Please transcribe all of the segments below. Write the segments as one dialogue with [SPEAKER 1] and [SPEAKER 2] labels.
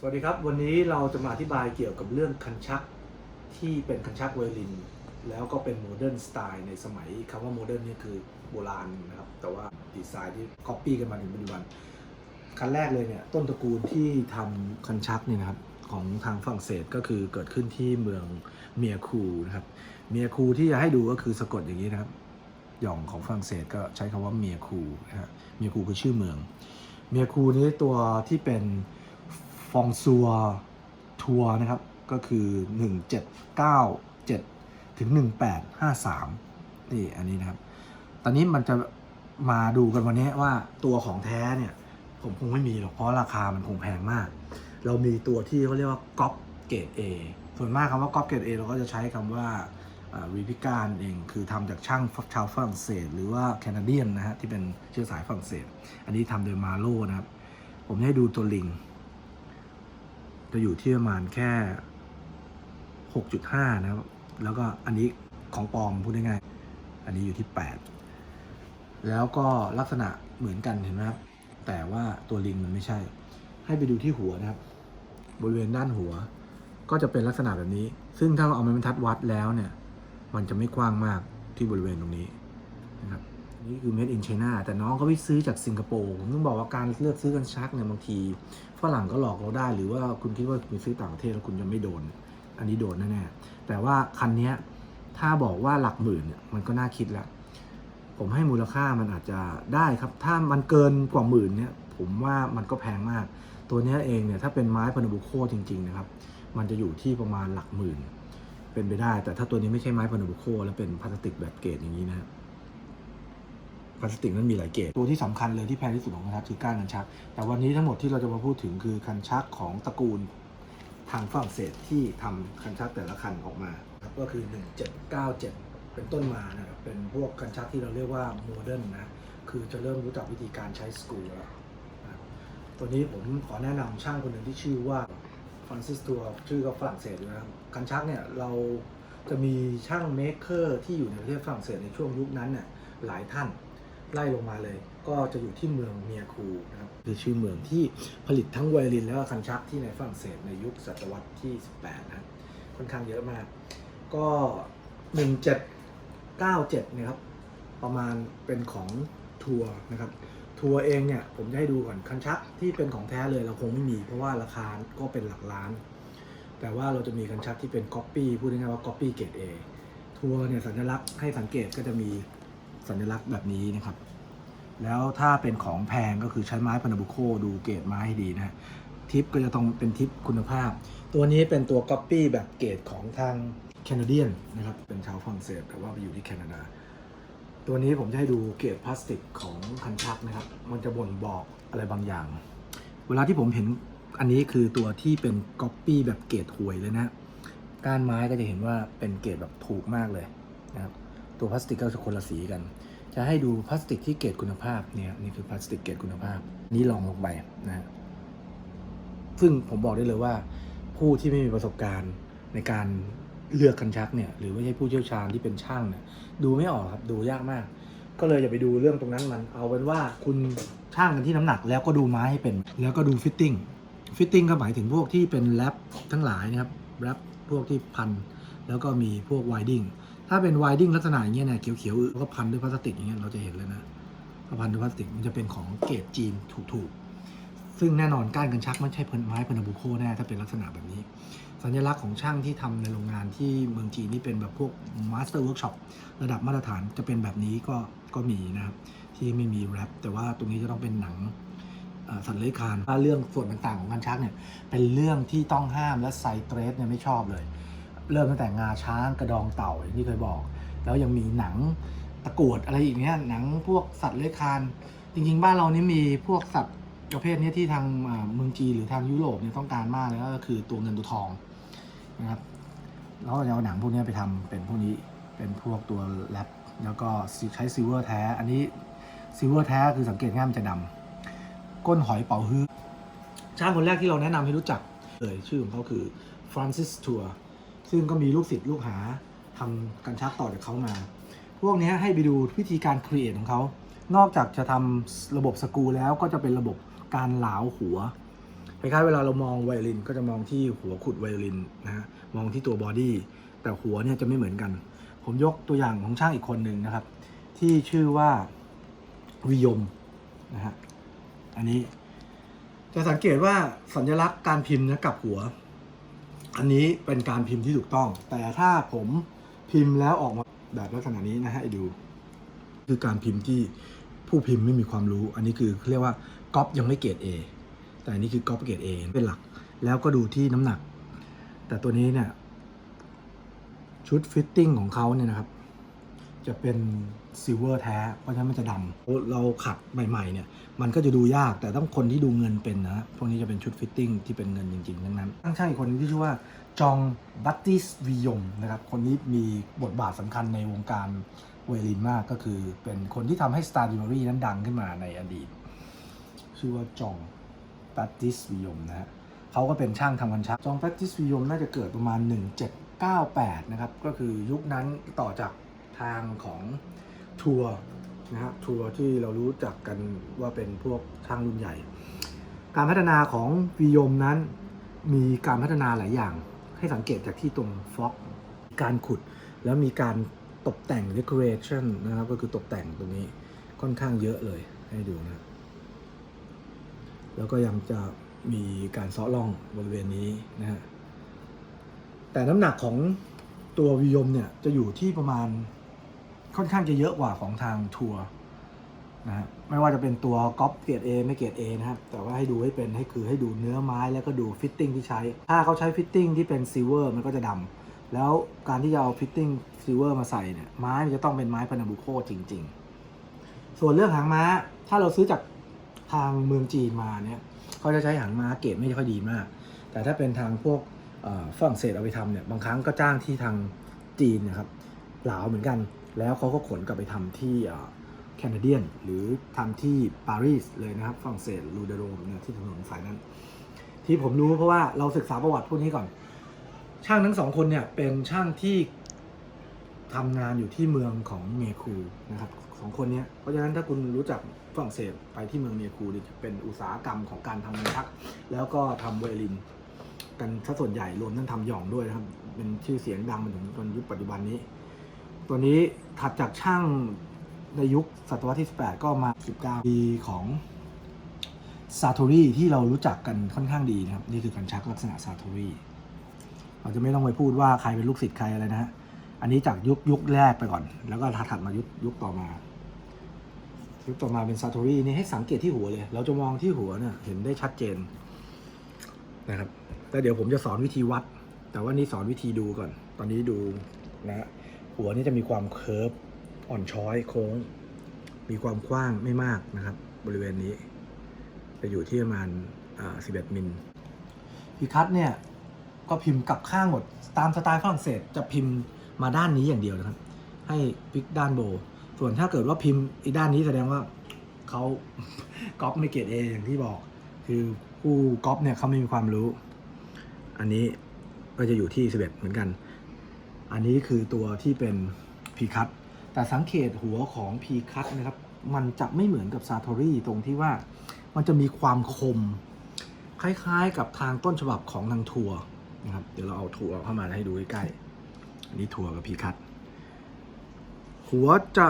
[SPEAKER 1] สวัสดีครับ วันนี้เราจะมาอธิบายเกี่ยวกับเรื่องคันชักที่เป็นคันชักไวลิน แล้วก็เป็นโมเดิร์นสไตล์ในสมัยคำว่าโมเดิร์นนี่คือโบราณนะครับ แต่ว่าดีไซน์ที่ก๊อปปี้กันมาถึงปัจจุบัน คันแรกเลยเนี่ยต้นตระกูลที่ทำคันชักเนี่ยนะครับของทางฝรั่งเศสก็คือเกิดขึ้นที่เมืองเมียคูนะครับ เมียคูที่จะให้ดูก็คือสะกดอย่างนี้นะครับหย่องของฝรั่งเศสก็ใช้คำว่าเมียคูนะฮะเมียคูคือชื่อเมือง เมียคูนี้ตัวที่เป็น ฟองซัวทัวร์นะครับ ก็คือ 1797 ถึง 1853 นี่อันนี้นะครับ ตอนนี้มันจะมาดูกันวันนี้ว่าตัวของแท้เนี่ย ผมคงไม่มีหรอกเพราะราคามันคงแพงมาก เรามีตัวที่เขาเรียกว่าก๊อปเกรด A ส่วนมากคำว่าก๊อปเกรด A เราก็จะใช้คำว่าวีพิการเองคือทำจากช่างชาวฝรั่งเศส หรือว่าแคนาเดียนนะฮะที่เป็นเชื้อสายฝรั่งเศส อันนี้ทำโดยมาโลนะครับ ผมให้ดูตัวลิง จะอยู่ที่ประมาณแค่ 6.5 นะครับ แล้วก็อันนี้ของปลอมพูดง่ายๆอันนี้อยู่ที่ 8 แล้วก็ลักษณะเหมือนกันเห็นไหมครับ แต่ว่าตัวลิงมันไม่ใช่ ให้ไปดูที่หัวนะครับ บริเวณด้านหัว ก็จะเป็นลักษณะแบบนี้ ซึ่งถ้าเราเอาไม้บรรทัดวัดแล้วเนี่ย มันจะไม่กว้างมากที่บริเวณตรงนี้นะครับ นี่คือ made in China แต่น้องเขาไปซื้อจากสิงคโปร์ผมต้องบอกว่าการเลือกซื้อกันชักเนี่ยบางทีฝรั่งก็หลอกเราได้ หรือว่าคุณคิดว่าคุณซื้อต่างประเทศแล้วคุณจะไม่โดน อันนี้โดนแน่ๆแต่ว่าคันนี้ถ้าบอกว่าหลักหมื่นเนี่ยมันก็น่าคิดแล้วผมให้มูลค่ามันอาจจะได้ครับ ถ้ามันเกินกว่าหมื่นเนี่ยผมว่ามันก็แพงมาก ตัวนี้เองเนี่ยถ้าเป็นไม้พานาบุโคจริง ๆ นะครับ มันจะอยู่ที่ประมาณหลักหมื่น เป็นไปได้ แต่ถ้าตัวนี้ไม่ใช่ไม้พานาบุโคแล้วเป็นพลาสติกแบบเกรดอย่างนี้นะ พลาสติกนั้นมีหลายเกรดตัวที่สำคัญเลยที่แพงที่สุดของคันชักคือก้านคันชัก แต่วันนี้ทั้งหมดที่เราจะมาพูดถึงคือคันชักของตระกูลทางฝรั่งเศสที่ทำคันชักแต่ละคันออกมาครับก็คือ 1797 เป็นต้นมานะครับเป็นพวกคันชักที่เราเรียกว่าโมเดิร์นนะคือจะเริ่มรู้จักวิธีการใช้สกรูแล้วตัวนี้ผมขอแนะนำช่างคนหนึ่งที่ชื่อว่าฟรานซิสตัวชื่อก็ฝรั่งเศสอยู่นะครับคันชักเนี่ยเราจะมีช่างเมคเกอร์ที่อยู่ในประเทศฝรั่งเศสในช่วงยุคนั้นเนี่ยหลายท่าน ไล่ลงมาเลย ก็จะอยู่ที่เมืองเมียคูนะครับคือชื่อเมืองที่ผลิตทั้งไวโอลินแล้วก็คันชักที่ในฝรั่งเศสในยุคศตวรรษที่ 18 นะครับค่อนข้างเยอะมาก ก็ 1797เนี่ยครับประมาณเป็นของทัวร์นะครับทัวร์เองเนี่ยผมจะให้ดูก่อนคันชักที่เป็นของแท้เลยเราคงไม่มี เพราะว่าราคาก็เป็นหลักล้าน แต่ว่าเราจะมีคันชักที่เป็นก๊อปปี้พูดง่ายๆว่าก๊อปปี้เกรด A ทัวร์เนี่ยสัญลักษณ์ให้สังเกตก็จะมี สัญลักษณ์แบบนี้นะครับ แล้วถ้าเป็นของแพงก็คือใช้ไม้พานาบุโคดูเกรดไม้ให้ดีนะฮะทิปก็จะต้องเป็นทิปคุณภาพ ตัวนี้เป็นตัวก๊อปปี้แบบเกรดของทางแคนาเดียนนะครับ เป็นชาวฝรั่งเศสแต่ว่าไปอยู่ที่แคนาดา ตัวนี้ผมจะให้ดูเกรดพลาสติกของคันชักนะครับ มันจะบ่งบอกอะไรบางอย่าง เวลาที่ผมเห็นอันนี้คือตัวที่เป็นก๊อปปี้แบบเกรดห่วยเลยนะ ก้านไม้ก็จะเห็นว่าเป็นเกรดแบบถูกมากเลยนะครับ ตัวพลาสติกก็จะคนละสีกัน จะให้ดูพลาสติกที่เกรดคุณภาพเนี่ยนี่คือพลาสติกเกรดคุณภาพ นี่ลองลงไปนะซึ่งผมบอกได้เลยว่า ผู้ที่ไม่มีประสบการณ์ในการเลือกคันชักเนี่ยหรือไม่ใช่ผู้เชี่ยวชาญที่เป็นช่างเนี่ยดูไม่ออกครับดูยากมาก ก็เลยอย่าไปดูเรื่องตรงนั้นมันเอาเป็นว่าคุณช่างกันที่น้ำหนัก แล้วก็ดูไม้ให้เป็น แล้วก็ดูฟิตติ้งฟิตติ้งก็หมายถึงพวกที่เป็นแรปทั้งหลายนะครับแรปพวกที่พัน แล้วก็มีพวกไวดิ้ง ถ้าเป็นไวดิ้งลักษณะอย่างเงี้ยเนี่ยเขียวๆแล้วก็พันด้วยพลาสติกอย่างเงี้ยเราจะเห็นเลยนะพอพันด้วยพลาสติกมันจะเป็นของเกรดจีนถูกๆ ซึ่งแน่นอนก้านกันชักไม่ใช่ไม้พานาบุโคแน่ถ้าเป็นลักษณะแบบนี้ สัญลักษณ์ของช่างที่ทำในโรงงานที่เมืองจีนนี่เป็นแบบพวกมาสเตอร์เวิร์กช็อประดับมาตรฐานจะเป็นแบบนี้ก็ก็มีนะครับที่ไม่มีแรปแต่ว่าตรงนี้จะต้องเป็นหนังสัตว์เลื้อยคลานถ้าเรื่องส่วนต่างๆของกันชักเนี่ยเป็นเรื่องที่ต้องห้ามและไซเตรสเนี่ยไม่ชอบเลย เริ่มตั้งแต่งาช้างกระดองเต่าอย่างที่เคยบอก แล้วยังมีหนังตะกรวดอะไรอีกเนี้ยหนังพวกสัตว์เลื้อยคลานจริง ๆ บ้านเรานี่มีพวกสัตว์ประเภทนี้ที่ทางเมืองจีนหรือทางยุโรปเนี่ยต้องการมากเลยก็คือตัวเงินตัวทองนะครับแล้วจะเอาหนังพวกนี้ไปทำเป็นพวกนี้เป็นพวกตัวแรปแล้วก็ใช้ซิลเวอร์แท้ อันนี้ซิลเวอร์แท้คือสังเกตง่ายมันจะดำก้นหอยเป๋าฮื้อช่างคนแรกที่เราแนะนำให้รู้จักเลยชื่อของเขาคือฟรานซิสทัว ซึ่งก็มีลูกศิษย์ลูกหาทำกันชักต่อจากเขามา พวกนี้ให้ไปดูวิธีการครีเอทของเขา นอกจากจะทำระบบสกูแล้วก็จะเป็นระบบการเหลาหัวคล้ายๆเวลาเรามองไวโอลินก็จะมองที่หัวขุดไวโอลินนะฮะมองที่ตัวบอดี้แต่หัวเนี่ยจะไม่เหมือนกัน ผมยกตัวอย่างของช่างอีกคนหนึ่งนะครับ ที่ชื่อว่าวิยมนะฮะอันนี้จะสังเกตว่าสัญลักษณ์การพิมพ์นะกับหัว อันนี้เป็นการพิมพ์ที่ถูกต้อง แต่ถ้าผมพิมพ์แล้วออกมาแบบลักษณะนี้นะฮะให้ดู คือการพิมพ์ที่ผู้พิมพ์ไม่มีความรู้ อันนี้คือเรียกว่าก๊อปยังไม่เกรด A แต่อันนี้คือก๊อปเกรด A เป็นหลัก แล้วก็ดูที่น้ำหนัก แต่ตัวนี้เนี่ยชุดฟิตติ้งของเขาเนี่ยนะครับ จะเป็นซิลเวอร์แท้ เพราะฉะนั้นมันจะดำเราขัดใหม่ๆเนี่ยมันก็จะดูยากแต่ต้องคนที่ดูเงินเป็นนะพวกนี้จะเป็นชุดฟิตติ้งที่เป็นเงินจริงๆทั้งนั้นตั้งช่างอีกคนที่ชื่อว่าจองบัตติสวิยมนะครับคนนี้มีบทบาทสำคัญในวงการเวลินมากก็คือเป็นคนที่ทำให้ Star d i v e r y นั้นดังขึ้นมาในอดีต ชื่อว่าจองบัตติสวิยมนะฮะเขาก็เป็นช่างทำกันชักจองบัตติสวิยมน่าจะเกิดประมาณ 1798 นะครับ ก็คือยุคนั้นต่อจาก ทางของทัวร์นะครับทัวร์ที่เรารู้จักกันว่าเป็นพวกช่างรุ่นใหญ่ การพัฒนาของวิยมนั้นมีการพัฒนาหลายอย่าง ให้สังเกตจากที่ตรงฟ็อกการขุด แล้วมีการตกแต่ง decoration นะครับ ก็คือตกแต่งตรงนี้ค่อนข้างเยอะเลยให้ดูนะ แล้วก็ยังจะมีการซาะร่องบริเวณนี้นะฮะแต่น้ำหนักของตัววิยมเนี่ยจะอยู่ที่ประมาณ ค่อนข้างจะเยอะกว่าของทางทัวร์นะฮะไม่ว่าจะเป็นตัวก๊อปเกรด A ไม่เกรด A นะครับแต่ว่าให้ดูให้เป็นให้คือให้ดูเนื้อไม้แล้วก็ดูฟิตติ้งที่ใช้ ถ้าเขาใช้ฟิตติ้งที่เป็นซิลเวอร์มันก็จะดำแล้วการที่จะเอาฟิตติ้งซิลเวอร์มาใส่เนี่ยไม้มันจะต้องเป็นไม้พานาบุโคจริง ๆ ส่วนเรื่องหางม้า ถ้าเราซื้อจากทางเมืองจีนมาเนี่ยเขาจะใช้หางม้าเกรดไม่ค่อยดีมาก แต่ถ้าเป็นทางพวกฝรั่งเศสเอาไปทำเนี่ยบางครั้งก็จ้างที่ทางจีนนะครับเหลาเหมือนกัน แล้วเขาก็ขนกลับไปทำที่แคนาเดียน หรือทำที่ปารีสเลยนะครับฝรั่งเศสลูเดโรมเนี่ยที่ถนนสายนั้น ที่ผมรู้เพราะว่าเราศึกษาประวัติพวกนี้ก่อน ช่างทั้งสองคนเนี่ยเป็นช่างที่ทำงานอยู่ที่เมืองของเมคูนะครับสองคนนี้เพราะฉะนั้นถ้าคุณรู้จักฝรั่งเศสไปที่เมืองเมคูนี่ยจะเป็นอุตสาหกรรมของการทำเงินชัก แล้วก็ทำไวโอลิน กันซะส่วนใหญ่รวมทั้งทำหยองด้วยนะครับ เป็นชื่อเสียงดังมาถึงจนยุคปัจจุบันนี้ ตัวนี้ถัดจากช่างในยุคศตวรรษที่ 18 ก็มา 19 ปีของซา t ต r i ที่เรารู้จักกันค่อนข้างดีนะครับ นี่คือการชักลักษณะซา t ต r i เราจะไม่ต้องไปพูดว่าใครเป็นลูกศิษย์ใครอะไรนะฮะ อันนี้จากยุคยุคแรกไปก่อน แล้วก็ถัดมายุคยุคต่อมา ยุคต่อมาเป็นซา t ต r i นี่ให้สังเกตที่หัวเลย เราจะมองที่หัวเนี่ยเห็นได้ชัดเจนนะครับแล้วเดี๋ยวผมจะสอนวิธีวัด แต่ว่านี่สอนวิธีดูก่อน ตอนนี้ดูนะฮะ หัวนี่จะมีความเคิร์ฟอ่อนช้อยโค้ง มีความกว้างไม่มากนะครับ บริเวณนี้ จะอยู่ที่ประมาณอ่า11มิลพีคัตเนี่ยก็พิมพ์กลับข้างหมด ตามสไตล์ฝรั่งเศสจะพิมพ์มาด้านนี้อย่างเดียวนะครับ ให้พิกด้านโบ ส่วนถ้าเกิดว่าพิมพ์อีกด้านนี้แสดงว่าเขาก๊อปไม่เกรดเออย่างที่บอก คือผู้ก๊อปเนี่ยเขาไม่มีความรู้ อันนี้ก็จะอยู่ที่ 11 เหมือนกัน อันนี้คือตัวที่เป็นพีคัตแต่สังเกตหัวของพีคัตนะครับ มันจะไม่เหมือนกับซา t ต r i ตรงที่ว่ามันจะมีความคม คล้ายๆกับทางต้นฉบับของทางทัวร์นะครับ เดี๋ยวเราเอาทัวร์เข้ามาให้ดูใกล้ๆอันนี้ทัวร์กับพีคัตหัวจะ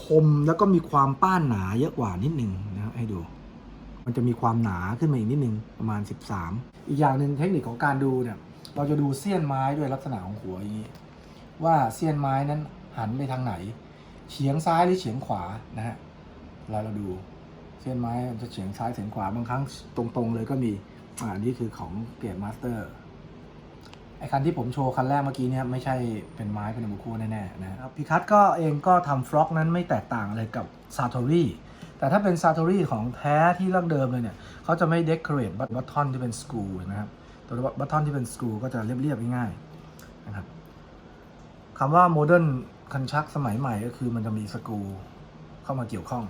[SPEAKER 1] คมแล้วก็มีความป้านหนาเยอะกว่านิดนึงนะครับให้ดู มันจะมีความหนาขึ้นมาอีกนิดนึงประมาณ 13 อีกอย่างหนึ่งเทคนิคของการดูเนี่ย เราจะดูเสี้ยนไม้ด้วยลักษณะของหัวอย่างนี้ว่าเสี้ยนไม้นั้นหันไปทางไหน เฉียงซ้ายหรือเฉียงขวานะฮะเวลาเราดูเสี้ยนไม้จะเฉียงซ้ายเฉียงขวาบางครั้งตรงๆเลยก็มีอ่านี่คือของเกรดมาสเตอร์ไอคันที่ผมโชว์คันแรกเมื่อกี้เนี่ยไม่ใช่เป็นไม้เป็นบุคูแน่ๆนะครับพิคัตก็เองก็ทำฟล็อกนั้นไม่แตกต่างอะไรกับซา t ต r i แต่ถ้าเป็นซา t ต r i ของแท้ที่เริ่มเดิมเลยเนี่ยเขาจะไม่เด o อเรทบัตทอนที่เป็นสกรูนะครับ ตัวบัตทอนที่เป็นสกรูก็จะเรียบๆง่ายๆนะครับคำว่าโมเดิร์นคันชักสมัยใหม่ก็คือมันจะมีสกรูเข้ามาเกี่ยวข้อง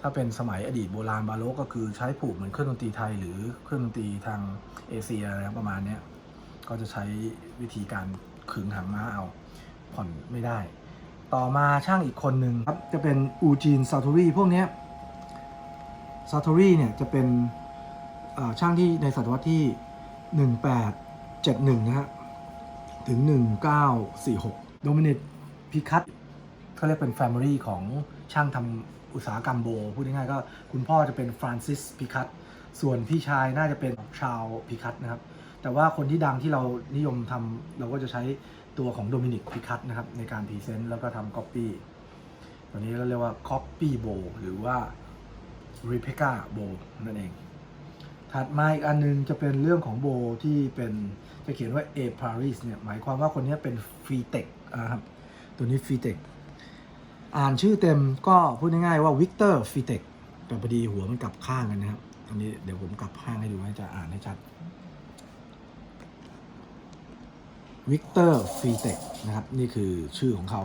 [SPEAKER 1] ถ้าเป็นสมัยอดีตโบราณบาโลกก็คือใช้ผูกเหมือนเครื่องดนตรีไทย หรือเครื่องดนตรีทางเอเชียอะไรประมาณนี้ก็จะใช้วิธีการขึงหางม้าเอาผ่อนไม่ได้ ต่อมาช่างอีกคนหนึ่งครับจะเป็นอูจีนซา t ต r i พวกนี้ซา t ต r i เนี่ยจะเป็นช่างที่ในศตวรรษที่ 1871 นะฮะ ถึง 1946 โดมินิกพิคัตเขาเรียกเป็น Family ของช่างทำอุตสาหกรรมโบ พูดง่ายๆก็คุณพ่อจะเป็นฟรานซิสพิคัตส่วนพี่ชายน่าจะเป็นชาวพิคัตนะครับ แต่ว่าคนที่ดังที่เรานิยมทำเราก็จะใช้ตัวของโดมินิกพิคัตนะครับ ในการพรีเซนต์แล้วก็ทำก๊อปปี้ตัวนี้เราเรียกว่า Copy Bow หรือว่า Replica Bow นั่นเอง ถัดมาอีกอันนึงจะเป็นเรื่องของโบที่เป็นจะเขียนว่า A Paris เนี่ยหมายความว่าคนนี้เป็นฟรีเทคนะครับตัวนี้ฟรีเทคอ่านชื่อเต็มก็พูดง่ายๆว่าวิกเตอร์ฟรีเทคแต่พอดีหัวมันกลับข้างกันนะครับ อันนี้เดี๋ยวผมกลับข้างให้ดูให้จะอ่านให้ชัดวิกเตอร์ฟรีเทคนะครับนี่คือชื่อของเขา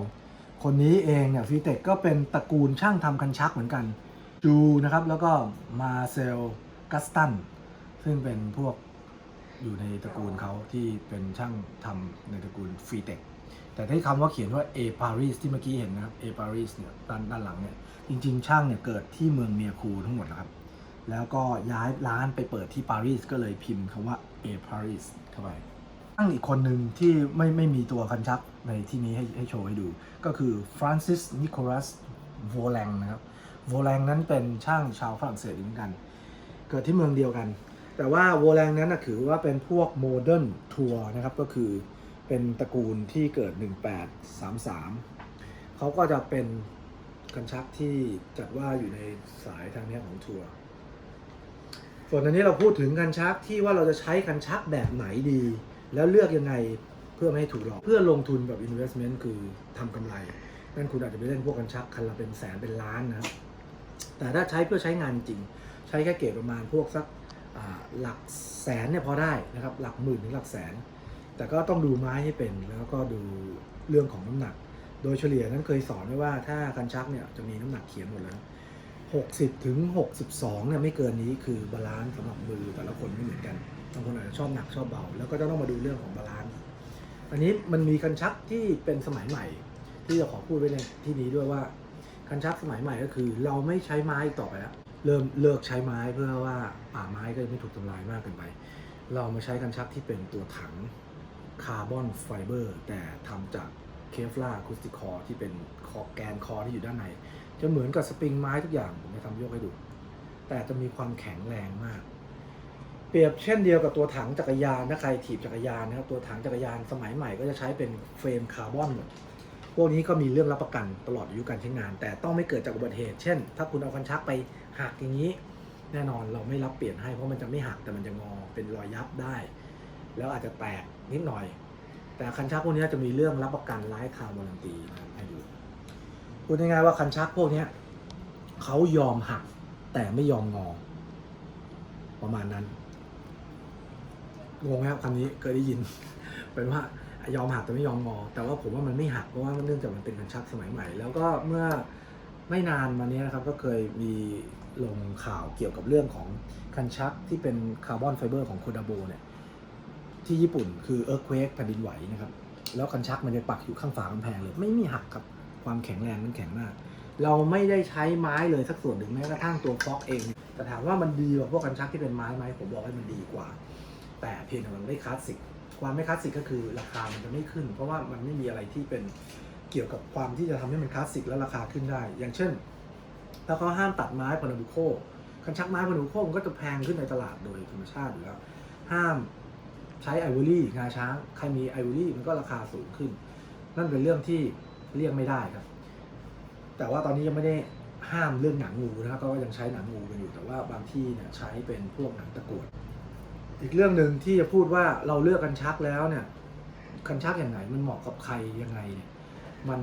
[SPEAKER 1] คนนี้เองเนี่ยฟรีเทคก็เป็นตระกูลช่างทำคันชักเหมือนกันจูนะครับแล้วก็มาเซลกัสตัน ซึ่งเป็นพวกอยู่ในตระกูลเขาที่เป็นช่างทำในตระกูลฟรีเทคแต่ที่คำว่าเขียนว่า A Paris ที่เมื่อกี้เห็นนะครับ A Paris เนี่ยด้านด้านหลังเนี่ยจริง ๆ ช่างเนี่ยเกิดที่เมืองเมียคูทั้งหมดนะครับ แล้วก็ย้ายร้านไปเปิดที่ปารีสก็เลยพิมพ์คำว่า A Paris เข้าไปช่างอีกคนหนึ่งที่ไม่ไม่มีตัวคันชักในที่นี้ให้ให้โชว์ให้ดู ก็คือฟรานซิสนิโคลัสโวแลงนะครับโวแลงนั้นเป็นช่างชาวฝรั่งเศสเหมือนกัน เกิดที่เมืองเดียวกัน แต่ว่าโวแลงนั้นนะถือว่าเป็นพวกโมเดิร์นทัวร์นะครับ ก็คือเป็นตระกูลที่เกิด 1833 เขาก็จะเป็นคันชักที่จัดว่าอยู่ในสายทางนี้ของทัวร์ ส่วนอันนี้เราพูดถึงคันชักที่ว่าเราจะใช้คันชักแบบไหนดี แล้วเลือกยังไงเพื่อไม่ให้ถูกหลอก เพื่อลงทุนแบบ investment คือทำกำไร นั่นคุณอาจจะไปเล่นพวกคันชักคันละเป็นแสนเป็นล้านนะครับ แต่ถ้าใช้เพื่อใช้งานจริง ใช้แค่เกรดประมาณพวกสัก หลักแสนเนี่ยพอได้นะครับหลักหมื่นถึงหลักแสน แต่ก็ต้องดูไม้ให้เป็นแล้วก็ดูเรื่องของน้ำหนัก โดยเฉลี่ยนั้นเคยสอนไว้ว่าถ้าคันชักเนี่ยจะมีน้ำหนักเขียนหมดแล้ว 60ถึง62เนี่ยไม่เกินนี้คือบาลานซ์สำหรับมือแต่ละคนไม่เหมือนกันบางคนอาจจะชอบหนักชอบเบา แล้วก็จะต้องมาดูเรื่องของบาลานซ์อันนี้มันมีคันชักที่เป็นสมัยใหม่ ที่จะขอพูดไว้ในที่นี้ด้วยว่าคันชักสมัยใหม่ก็คือ เราไม่ใช้ไม้อีกต่อไปแล้ว เริ่มเลิกใช้ไม้เพื่อว่าป่าไม้ก็จะไม่ถูกทำลายมากเกินไป เรามาใช้คันชักที่เป็นตัวถังคาร์บอนไฟเบอร์แต่ทำจากเคฟลาคูสติคอที่เป็นคอแกนคอที่อยู่ด้านใน จะเหมือนกับสปริงไม้ทุกอย่างผมจะทำยกให้ดู แต่จะมีความแข็งแรงมาก เปรียบเช่นเดียวกับตัวถังจักรยานถ้าใครถีบจักรยานนะครับตัวถังจักรยานสมัยใหม่ก็จะใช้เป็นเฟรมคาร์บอนหมดพวกนี้ก็มีเรื่องรับประกันตลอดอายุการใช้งาน แต่ต้องไม่เกิดจากอุบัติเหตุ เช่น ถ้าคุณเอาคันชักไป หักอย่างนี้แน่นอนเราไม่รับเปลี่ยนให้เพราะมันจะไม่หักแต่มันจะงอเป็นรอยยับได้ แล้วอาจจะแตกนิดหน่อย แต่คันชักพวกนี้จะมีเรื่องรับประกันไร้คาวารันตีนะครับให้ดูพูดง่ายๆว่าคันชักพวกนี้เขายอมหักแต่ไม่ยอมงอ ประมาณนั้นงงไหมครับคำนี้เคยได้ยินเป็นว่ายอมหักแต่ไม่ยอมงอ แต่ว่าผมว่ามันไม่หักเพราะว่าเนื่องจากมันเป็นคันชักสมัยใหม่ แล้วก็เมื่อไม่นานมานี้นะครับก็เคยมี ลงข่าวเกี่ยวกับเรื่องของคันชักที่เป็นคาร์บอนไฟเบอร์ของโคดาโบเนี่ยที่ญี่ปุ่นคือเอิร์ q เควกแผ่นดินไหวนะครับแล้วคันชักมันจะปักอยู่ข้างฝากำแพงเลย ไม่มีหักครับความแข็งแรงมันแข็งมาก เราไม่ได้ใช้ไม้เลยสักส่วนหนึ่งแม้กระทั่งตัวฟอกเอง แต่ถามว่ามันดีกว่าพวกคันชักที่เป็นไม้ไหมผมบอกให้มันดีกว่า แต่เพียงแต่มันไม่คลาสสิกความไม่คลาสสิกก็คือราคามันจะไม่ขึ้น เพราะว่ามันไม่มีอะไรที่เป็นเกี่ยวกับความที่จะทำให้มันคลาสสิกแล้วราคาขึ้นได้ อย่างเช่น ถ้าเขาห้ามตัดไม้พานาบุโคคันชักไม้พานาบุโคมันก็จะแพงขึ้นในตลาดโดยธรรมชาติอยู่แล้ว ห้ามใช้ไอวอรี่งาช้างใครมีไอวอรี่มันก็ราคาสูงขึ้น นั่นเป็นเรื่องที่เลี่ยงไม่ได้ครับ แต่ว่าตอนนี้ยังไม่ได้ห้ามเรื่องหนังงูนะครับก็ยังใช้หนังงูกันอยู่แต่ว่าบางที่เนี่ยใช้เป็นพวกหนังตะกรวดอีกเรื่องหนึ่งที่จะพูดว่าเราเลือกกันชักแล้วเนี่ย คันชักอย่างไหนมันเหมาะกับใครยังไงเนี่ยมัน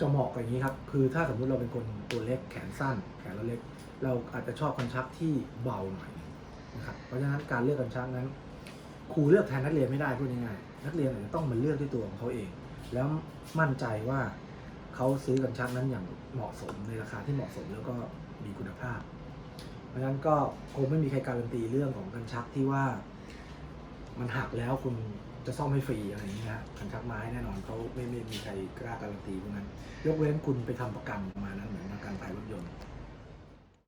[SPEAKER 1] จะเหมาะกับอย่างนี้ครับ คือถ้าสมมุติเราเป็นคนตัวเล็กแขนสั้น แขนเราเล็ก เราอาจจะชอบคันชักที่เบาหน่อยนะครับ เพราะฉะนั้นการเลือกคันชักนั้น ครูเลือกแทนนักเรียนไม่ได้พูดง่ายๆนักเรียนอาจจะต้องมาเลือกด้วยตัวของเขาเอง แล้วมั่นใจว่าเขาซื้อกันชักนั้นอย่างเหมาะสมในราคาที่เหมาะสมแล้วก็มีคุณภาพ เพราะฉะนั้นก็คงไม่มีใครการันตีเรื่องของกันชักที่ว่ามันหักแล้วคุณ จะซ่อมให้ฟรีอะไรอย่างเงี้ยฮะกันชักไม้แน่นอนเขาไม่ไม่มีใครกล้าการันตีพวกนั้น ยกเว้นคุณไปทำประกันประมาณนั้นเหมือนประกันภัยรถยนต์